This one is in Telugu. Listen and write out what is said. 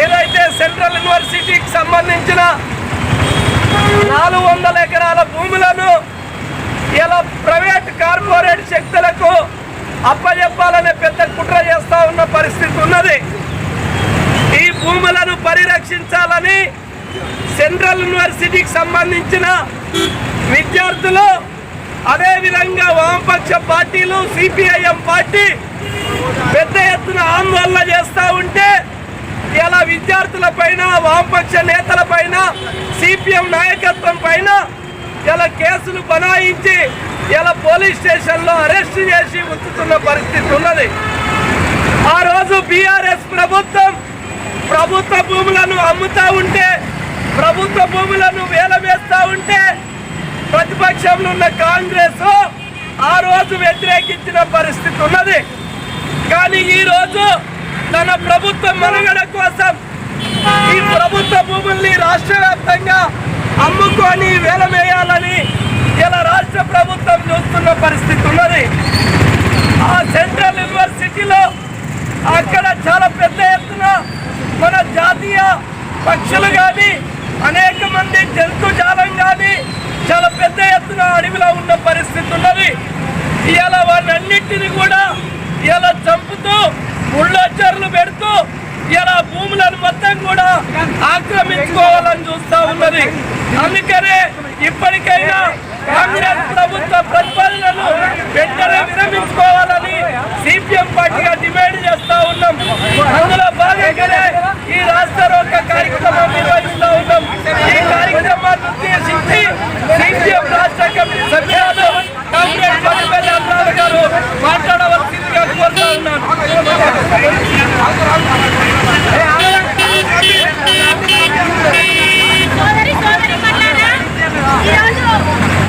ఏదైతే సెంట్రల్ యూనివర్సిటీకి సంబంధించిన నాలుగు వందల ఎకరాల భూములను ఇలా ప్రైవేట్ కార్పొరేట్ శక్తులకు అప్పజెప్పాలనే పెద్ద కుట్ర చేస్తా ఉన్న పరిస్థితి ఉన్నది. ఈ భూములను పరిరక్షించాలని సెంట్రల్ యూనివర్సిటీకి సంబంధించిన విద్యార్థులు అదేవిధంగా వామపక్ష పార్టీలు సిపిఐఎం పార్టీ పెద్ద ఎత్తున ఆందోళన చేస్తూ ఉంటే ఇలా విద్యార్థుల పైన వామపక్ష నేతల పైన సిపిఎం నాయకత్వం పైన ఇలా కేసులు బనాయించి ఇలా పోలీస్ స్టేషన్లో అరెస్ట్ చేసి ఉంచుతున్న పరిస్థితి ఉన్నది. ఆ రోజు బీఆర్ఎస్ ప్రభుత్వం ప్రభుత్వ భూములను అమ్ముతూ ఉంటే ప్రభుత్వ భూములను వేలవేస్తా ఉంటే ప్రతిపక్షంలో ఉన్న కాంగ్రెస్ ఆ రోజు వ్యతిరేకించిన పరిస్థితి ఉన్నది. కానీ ఈ రోజు తన ప్రభుత్వ మనుగడ కోసం ఈ ప్రభుత్వ భూముల్ని రాష్ట్ర వ్యాప్తంగా అమ్ముకొని వేలమేయాలని ఇలా రాష్ట్ర ప్రభుత్వం చూస్తున్న పరిస్థితి ఉన్నది. ఆ సెంట్రల్ యూనివర్సిటీలో అక్కడ చాలా పెద్ద ఎత్తున మన జాతీయ పక్షులు కానీ అనేక మంది జంతు జాలం కానీ చాలా పెద్ద ఎత్తున అడవిలో ఉన్న పరిస్థితి ఉన్నది. ఇలా వాటన్నిటిని కూడా ఇలా చంపుతూ ముళ్ళొచ్చర్లు పెడుతూ ఇలా భూములను మొత్తం కూడా ఆక్రమించుకోవాలని చూస్తూ ఉన్నది. అందుకనే ఇప్పటికైనా కాంగ్రెస్ ప్రభుత్వ ప్రతిపాదనలు వెంటనే విరమించుకోవాలని సిపిఎం పార్టీగా డిమాండ్ చేస్తూ ఉన్నాం. అందులో భాగంగానే ఈ రాష్ట్ర మాట్లాడవలసిందిగా కోరుతా ఉన్నాను